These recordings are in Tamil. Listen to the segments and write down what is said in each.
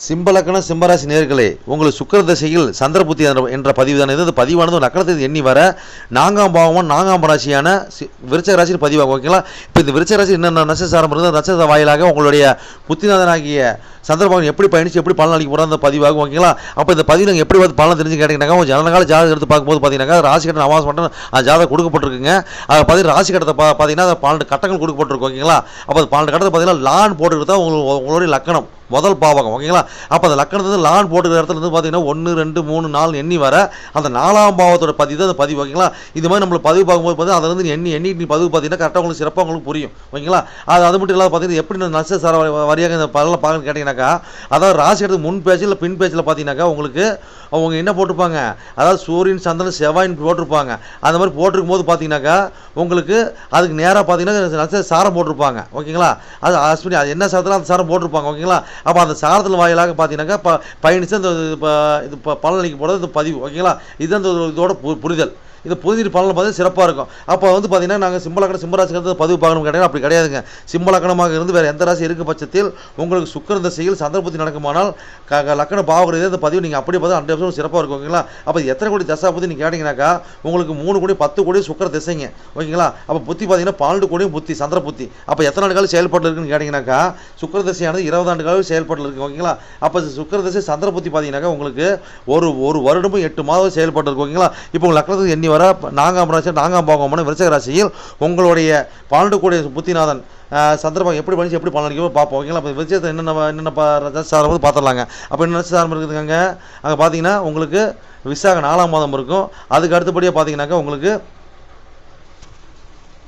சிம்பலக்கண சிம்பராசி நேர்களே உங்களுக்கு சுக்கர தசையில் சந்திரபுத்தி என்ற- பதிவு தான் இது. பதிவானது ஒரு நக்கரத்தை எண்ணி வர நான்காம் பாவமும் நான்காம் ராசியான சி- விருச்சக ராசியில் பதிவாகும் ஓகேங்களா? இப்போ இந்த விருச்சக ராசி என்னென்ன நட்சத்திரம் இருந்தது? நட்சத்திர வாயிலாக உங்களுடைய புத்திநாதனாகிய சந்திரபவன் எப்படி பயணிச்சு எப்படி பலன் அளிக்க போகிறோம் அந்த பதிவாகும் ஓகேங்களா? அப்போ இந்த பதிவு நீங்கள் எப்படி வந்து பலன் தெரிஞ்சு கேட்டீங்கன்னாக்கா உங்கள் ஜனகால ஜாதகம் எடுத்து பார்க்கும்போது பார்த்தீங்கன்னா ராசி கட்டம் ஆவாசம் மட்டும் அந்த ஜாதகம் கொடுக்கப்பட்டிருக்குங்க. அதை பார்த்து ராசி கட்டத்தை பா பார்த்தீங்கன்னா அது பன்னெண்டு கட்டங்கள் கொடுக்கப்பட்டிருக்கு ஓகேங்களா? அப்போ அது பன்னெண்டு கட்டத்தை பார்த்தீங்கன்னா லான் போட்டுக்கிட்டு தான் உங்களுக்கு உங்களுடைய லக்கணம். முதல் பாவகம் ஓகேங்களா அப்போ அந்த லக்கணத்தை லான் போட்டுக்கிற இடத்துல இருந்து பார்த்தீங்கன்னா ஒன்று ரெண்டு மூணு நாலு எண்ணி வர அந்த நாலாம் பாவத்தோட பதிவு தான் அந்த பதிவு ஓகேங்களா இது மாதிரி நம்மளை பதிவு பார்க்கும்போது பார்த்தீங்கன்னா அதில் இருந்து எண்ணி எண்ணி நீ பதிவு பார்த்தீங்கன்னா கரெக்டாக உங்களுக்கு சிறப்பாக உங்களுக்கு புரியும் ஓகேங்களா அது அது மட்டும் இல்லாத பார்த்தீங்கன்னா எப்படி நஷ்ட சார வரியாக இந்த பலனை பார்க்கணும்னு கேட்டிங்கனாக்கா அதாவது ராசி எடுத்து முன் பேஜ் இல்லை பின் பேஜில் பார்த்தீங்கன்னாக்கா உங்களுக்கு அவங்க என்ன போட்டிருப்பாங்க? அதாவது சூரியன் சந்திரன் செவ்வாயின் போட்டிருப்பாங்க. அந்த மாதிரி போட்டிருக்கும் போது பார்த்தீங்கன்னாக்கா உங்களுக்கு அதுக்கு நேராக பார்த்தீங்கன்னா நட்சத்திர சாரம் போட்டிருப்பாங்க ஓகேங்களா அது அஸ்வினி அது என்ன சாரத்தில் அந்த சாரம் போட்டிருப்பாங்க ஓகேங்களா அப்போ அந்த சாரதல் வாயிலாக பார்த்தீங்கன்னாக்கா ப பயணித்து அந்த இது ப- இது ப- பலனளிக்க போகிறது இந்த பதிவு ஓகேங்களா? இது அந்த இதோட புரிதல். இது புரிஞ்சிட்டு பலன் பார்த்தீங்கன்னா சிறப்பாக இருக்கும். அப்போ வந்து பார்த்தீங்கன்னா நாங்கள் சிம்மலக்கணம் சிம்மராசிக்கு பதிவு பார்க்கணும் கிடையாது அப்படி கிடையாதுங்க. சிம்மலக்கணமாக இருந்து வேறு எந்த ராசி இருக்கும் பட்சத்தில் உங்களுக்கு சுக்கர திசையில் சந்திரபுத்தி நடக்குமானால் க லக்கண பாவகிறது இந்த பதிவு நீங்கள் அப்படியே பார்த்து ஹண்ட்ரட் பர்சன்ட் சிறப்பாக இருக்கும் ஓகேங்களா? அப்போ எத்தனை கோடி தசா பற்றி நீங்கள் கேட்டிங்கனாக்கா உங்களுக்கு மூணு கோடி பத்து கோடி சுக்கர திசைங்க ஓகேங்களா? அப்போ புத்தி பார்த்தீங்கன்னா பன்னெண்டு கோடியும் புத்தி சந்திர புத்தி. அப்போ எத்தனை ஆண்டு காலம் செயல்பாட்டில் இருக்குன்னு கேட்டிங்கனாக்கா சுக்கர திசையானது இருபது ஆண்டு காலம் செயல்பாட்டில் இருக்கு ஓகேங்களா? அப்போ சுக்கர திசை சந்திர புத்தி பார்த்தீங்கன்னாக்கா உங்களுக்கு ஒரு ஒரு வருடமும் எட்டு மாதம் செயல்பாட்டில் இருக்கு ஓகேங்களா? இப்போ உங்கள் லக்னத்துக்கு எண்ணி வர நான்காம் ராசி நான்காம் பாகமான விருச்சக ராசியில் உங்களுடைய பன்னெண்டு கோடி புத்திநாதன் சந்திரபாகம் எப்படி பண்ணிச்சு எப்படி பலன் பார்ப்போம் ஓகேங்களா? அப்போ விருச்சகத்தை என்னென்ன என்னென்ன ப- வந்து பார்த்துடலாங்க. அப்போ என்ன சாரம் இருக்குதுங்க அங்கே பார்த்தீங்கன்னா உங்களுக்கு விசாக நாலாம் மாதம் இருக்கும். அதுக்கு அடுத்தபடியாக பார்த்தீங்கன்னாக்கா உங்களுக்கு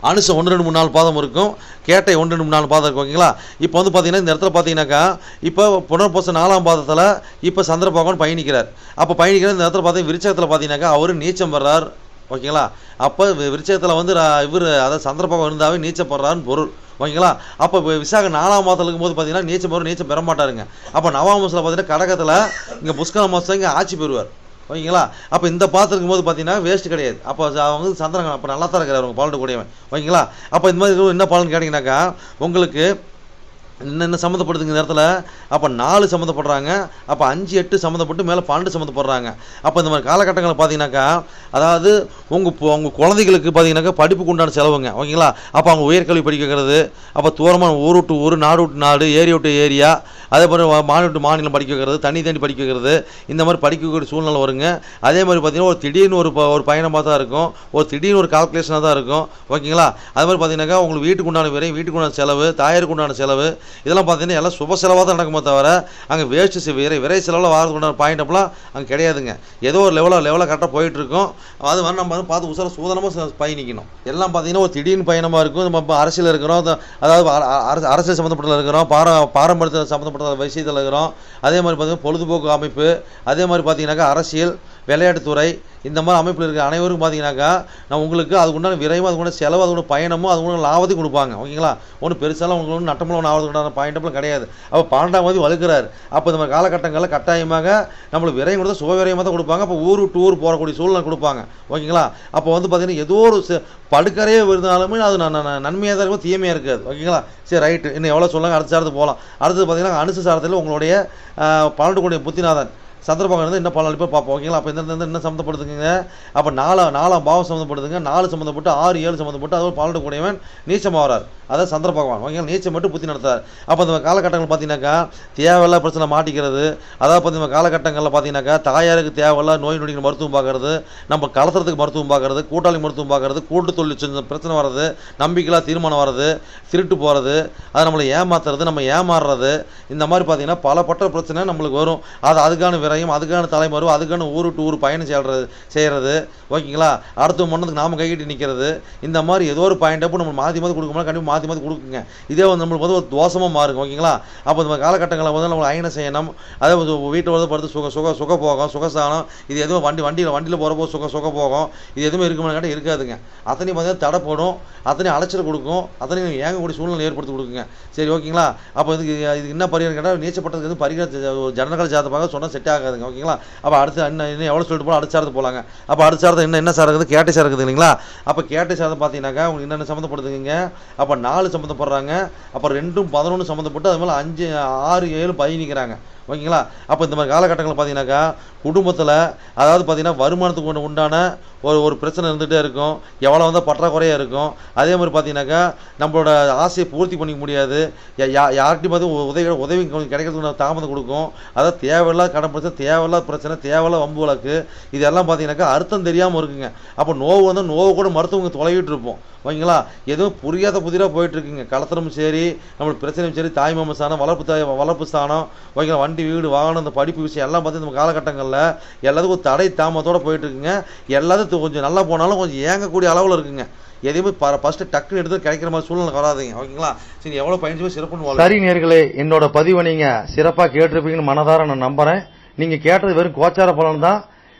அனுசம் ஒன்று ரெண்டு மூணு நாலு பாதம் இருக்கும். கேட்டை ஒன்று ரெண்டு மூணு நாலு பாதம் இருக்கும். ஓகேங்களா? இப்போ வந்து பார்த்தீங்கன்னா இந்த இடத்துல பார்த்தீங்கன்னாக்கா இப்போ புனர்பூச நாலாம் பாதத்தில் இப்போ சந்திர பகவான் பயணிக்கிறார். அப்போ பயணிக்கிற இந்த இடத்துல பார்த்தீங்கன்னா விருச்சகத்தில் பார்த்தீங்கன்னாக்கா அவர் நீச்சம் வர்றார். ஓகேங்களா? அப்போ விருச்சகத்தில் வந்து இவர் அதாவது சந்திர இருந்தாவே நீச்சம் போடுறாருன்னு பொருள். ஓகேங்களா? அப்போ வி- விசாக நாலாம் மாதத்தில் இருக்கும்போது பார்த்தீங்கன்னா நீச்சம் வரும் நீச்சம் பெற மாட்டாருங்க. அப்போ நவாம் மாதத்தில் பார்த்தீங்கன்னா கடகத்தில் இங்கே புஷ்கர மாதம் இங்கே ஆட்சி பெறுவார். ஓகேங்களா? அப்போ இந்த பாத்திரம் இருக்கும்போது பார்த்தீங்கன்னா வேஸ்ட் கிடையாது. அப்போ அவங்க வந்து சந்திரன் அப்போ நல்லா தான் இருக்கிறார் அவங்க பாலட்டு கூடியவன் ஓகேங்களா? அப்போ இந்த மாதிரி என்ன பலன் கேட்டிங்கனாக்கா உங்களுக்கு இன்னும் சம்மந்தப்படுதுங்க இந்த இடத்துல அப்போ நாலு சம்மந்தப்படுறாங்க. அப்போ அஞ்சு எட்டு சம்மந்தப்பட்டு மேலே பன்னெண்டு சம்மந்தப்படுறாங்க. அப்போ இந்த மாதிரி காலகட்டங்களில் பார்த்தீங்கன்னாக்கா அதாவது உங்கள் உங்கள் குழந்தைகளுக்கு பார்த்தீங்கன்னாக்கா படிப்புக்கு உண்டான செலவுங்க. ஓகேங்களா? அப்போ அவங்க உயர்கல்வி படிக்க வைக்கிறது. அப்போ தூரமான ஊர் விட்டு ஊர் நாடு விட்டு நாடு ஏரியா விட்டு ஏரியா அதே மாதிரி மாநில மாநிலம் மாநிலம் படிக்க வைக்கிறது தனி தனி படிக்க வைக்கிறது இந்த மாதிரி படிக்கக்கூடிய சூழ்நிலை வருங்க. அதே மாதிரி பார்த்தீங்கன்னா ஒரு திடீர்னு ஒரு ப- ஒரு பயணமாக தான் இருக்கும். ஒரு திடீர்னு ஒரு கால்குலேஷனாக தான் இருக்கும். ஓகேங்களா? அது மாதிரி பார்த்தீங்கன்னாக்கா உங்களுக்கு வீட்டுக்கு உண்டான விரை வீட்டுக்கு உண்டான செலவு தாயாருக்கு உண்டான செலவு இதெல்லாம் பார்த்தீங்கன்னா எல்லாம் சுப செலவாக தான் நடக்குமே தவிர அங்கே வேஸ்ட்டு விரை விரை செலவில் வாரதுக்கு உண்டான பாயிண்ட் அப்பெல்லாம் அங்கே கிடையாதுங்க. ஏதோ ஒரு லெவலாக லெவலாக கரெக்டாக போயிட்டுருக்கும் அது மாதிரி நம்ம வந்து பார்த்து உசார சூதனமாக பயணிக்கணும். எல்லாம் பார்த்தீங்கன்னா ஒரு திடீர்னு பயணமாக இருக்கும். நம்ம இப்போ அரசியல் இருக்கிறோம். அதாவது அரசியல் சம்மந்தப்பட்டதில் இருக்கிறோம். பார பாரம்பரியத்தில் சம்மந்தப்பட்ட விஷயத்தில் இருக்கிறோம் அதே மாதிரி பார்த்தீங்கன்னா பொழுதுபோக்கு அமைப்பு அதே மாதிரி பார்த்தீங்கன்னாக்கா அரசியல் விளையாட்டுத்துறை இந்த மாதிரி அமைப்பில் இருக்க அனைவருக்கும் பார்த்தீங்கன்னாக்கா நான் உங்களுக்கு அதுக்கு உண்டான விரைவும் அதுக்கு உண்டான செலவு அதுக்கு பயணமும் அதுக்கு உண்டான லாபத்தையும் கொடுப்பாங்க. ஓகேங்களா? ஒன்றும் பெருசாலாம் உங்களுக்கு ஒன்றும் நட்டமெல்லாம் ஆகிறதுக்கு உண்டான பாயிண்டப்லாம் கிடையாது. அப்போ பன்னெண்டாம் தேதி வலுக்கிறார். அப்போ இந்த மாதிரி காலகட்டங்களில் கட்டாயமாக நம்மளுக்கு விரையும் கொடுத்தா சுக விரையமாக தான் கொடுப்பாங்க. அப்போ ஊர் விட்டு ஊர் போகக்கூடிய சூழ்நிலை கொடுப்பாங்க. ஓகேங்களா? அப்போ வந்து பார்த்தீங்கன்னா ஏதோ ஒரு ச- படுக்கறையே இருந்தாலுமே அது ந- நன்மையாக தான் இருக்கும் தீமையாக இருக்காது. ஓகேங்களா? சரி ரைட்டு. இன்னும் எவ்வளோ சொல்லுங்கள் அடுத்த சாரத்துக்கு போகலாம் அடுத்தது பார்த்தீங்கன்னா அனுசு சாரத்தில் உங்களுடைய பன்னெண்டு கோடி புத்திநாதன். சந்திரபாகம் வந்து என்ன பலன் அளிப்போ பார்ப்போம். ஓகேங்களா? அப்போ இந்த என்ன சம்மந்தப்படுதுங்க அப்போ நாலாம் நாலாம் பாவம் சம்மந்தப்படுதுங்க நாலு சம்மந்தப்பட்டு ஆறு ஏழு சம்மந்தப்பட்டு அதோட பன்னெண்டு கூடியவன் நீச்சமாக வரார் அதான் சந்திர பகவான் ஓகேங்களா நீச்சல் மட்டும் புத்தி நடத்தார் அப்போ அந்த காலகட்டங்கள் பார்த்தீங்கன்னாக்கா தேவையில்லா பிரச்சனை மாட்டிக்கிறது. அதாவது பார்த்தீங்கன்னா காலகட்டங்களில் பார்த்தீங்கன்னாக்கா தாயாருக்கு தேவையில்லா நோய் நொடிகள் மருத்துவம் பார்க்கறது நம்ம கலசரத்துக்கு மருத்துவம் பார்க்கறது கூட்டாளி மருத்துவம் பார்க்கறது கூட்டு தொழில் சின்ன பிரச்சனை வர்றது நம்பிக்கையில்லா தீர்மானம் வர்றது திருட்டு போகிறது அதை நம்மளை ஏமாத்துறது நம்ம ஏமாறுறது இந்த மாதிரி பார்த்தீங்கன்னா பலப்பட்ட பிரச்சனை நம்மளுக்கு வரும். அது அதுக்கான விரையும் அதுக்கான தலைமறைவு அதுக்கான ஊர் விட்டு ஊர் பயணம் செய்கிறது செய்கிறது ஓகேங்களா? அடுத்த மன்னத்துக்கு நாம கைகிட்டு நிற்கிறது இந்த மாதிரி ஏதோ ஒரு பாயிண்ட் அப்போ நம்ம மாற்றி மாற்றி கொடுக்கும்போது கண்டிப்பாக மாற்றி மாற்றி கொடுக்குங்க. இதே வந்து நம்மளுக்கு வந்து ஒரு தோஷமாக மாறுங்க ஓகேங்களா? அப்போ இந்த காலகட்டங்களில் வந்து நம்ம அயன செய்யணும். அதே வந்து வீட்டில் வந்து படுத்து சுக சுக சுக போகும் சுகசானம் இது எதுவும் வண்டி வண்டியில் வண்டியில் போகிறப்போ சுக சுக போகும் இது எதுவுமே இருக்குமா கேட்டால் இருக்காதுங்க. அத்தனையும் பார்த்தீங்கன்னா தடைப்படும். அத்தனையும் அலைச்சல் கொடுக்கும். அத்தனையும் ஏங்கக்கூடிய சூழ்நிலை ஏற்படுத்தி கொடுக்குங்க. சரி ஓகேங்களா? அப்போ இதுக்கு இதுக்கு என்ன பரிகாரம் கேட்டால் நீச்சப்பட்டதுக்கு வந்து பரிகாரம் ஒரு ஜனநகர ஜாதகமாக சொன்னால் செட் ஆகாதுங்க ஓகேங்களா? அப்போ அடுத்து இன்னும் இன்னும் எவ்வளோ சொல்லிட்டு போகலாம் அடுத்த சாரத்து போகலாங்க அப்போ அடுத்த சாரத்தை என்ன என்ன சார் இருக்குது? கேட்டை சார் இருக்குது இல்லைங்களா அப்போ கேட்டை சாரத்தை பார்த்தீங்கன்னாக்கா உங்களுக்கு என்னென்ன சம்மந்தப்படுதுங்க அப்போ நாலு சம்மந்தப்படுறாங்க அப்புறம் ரெண்டும் பதினொன்று சம்மந்தப்பட்டு அது மேலே அஞ்சு ஆறு ஏழு பயணிக்கிறாங்க ஓகேங்களா? அப்போ இந்த மாதிரி காலகட்டங்களில் பார்த்தீங்கன்னாக்கா குடும்பத்தில் அதாவது பார்த்தீங்கன்னா வருமானத்துக்கு ஒன்று உண்டான ஒரு ஒரு பிரச்சனை இருந்துகிட்டே இருக்கும். எவ்வளோ வந்தால் பற்றாக்குறையாக இருக்கும். அதே மாதிரி பார்த்தீங்கன்னாக்கா நம்மளோட ஆசையை பூர்த்தி பண்ணிக்க முடியாது. யா- யார்கிட்டையும் பார்த்து உ- உதவி உதவி கிடைக்கிறதுக்கு தாமதம் கொடுக்கும். அதாவது தேவையில்லாத கடன் பிரச்சனை தேவையில்லாத பிரச்சனை தேவையில்லாத வம்பு வழக்கு இதெல்லாம் பார்த்தீங்கன்னாக்கா அர்த்தம் தெரியாமல் இருக்குங்க. அப்போ நோவு வந்து நோவு கூட மருத்துவங்க தொலைவிட்டு இருப்போம். ஓகேங்களா? எதுவும் புரியாத புதிராக போயிட்டு இருக்குங்க சரி நம்மளுக்கு பிரச்சனையும் சரி தாய் மாம ஸ்தானம் வளர்ப்பு தாய் வளர்ப்பு ஸ்தானம் ஓகேங்களா? வண்டி வீடு வாகனம் இந்த படிப்பு விஷயம் எல்லாம் பார்த்து இந்த காலகட்டங்களில் எல்லாத்துக்கும் ஒரு தடை தாமத்தோடு போயிட்டு இருக்குங்க எல்லாத்துக்கும் கொஞ்சம் நல்லா போனாலும் கொஞ்சம் ஏங்கக்கூடிய அளவில் இருக்குங்க. எதையுமே ஃபஸ்ட்டு டக்குன்னு எடுத்து கிடைக்கிற மாதிரி சூழ்நிலை வராதுங்க. ஓகேங்களா? சரி எவ்வளோ பயஞ்சு சிறப்புன்னு சரி நேர்களே என்னோட பதிவை நீங்கள் சிறப்பாக கேட்டிருப்பீங்கன்னு மனதார நான் நம்புகிறேன் நீங்கள் கேட்டது வெறும் கோச்சார பலன் தான்.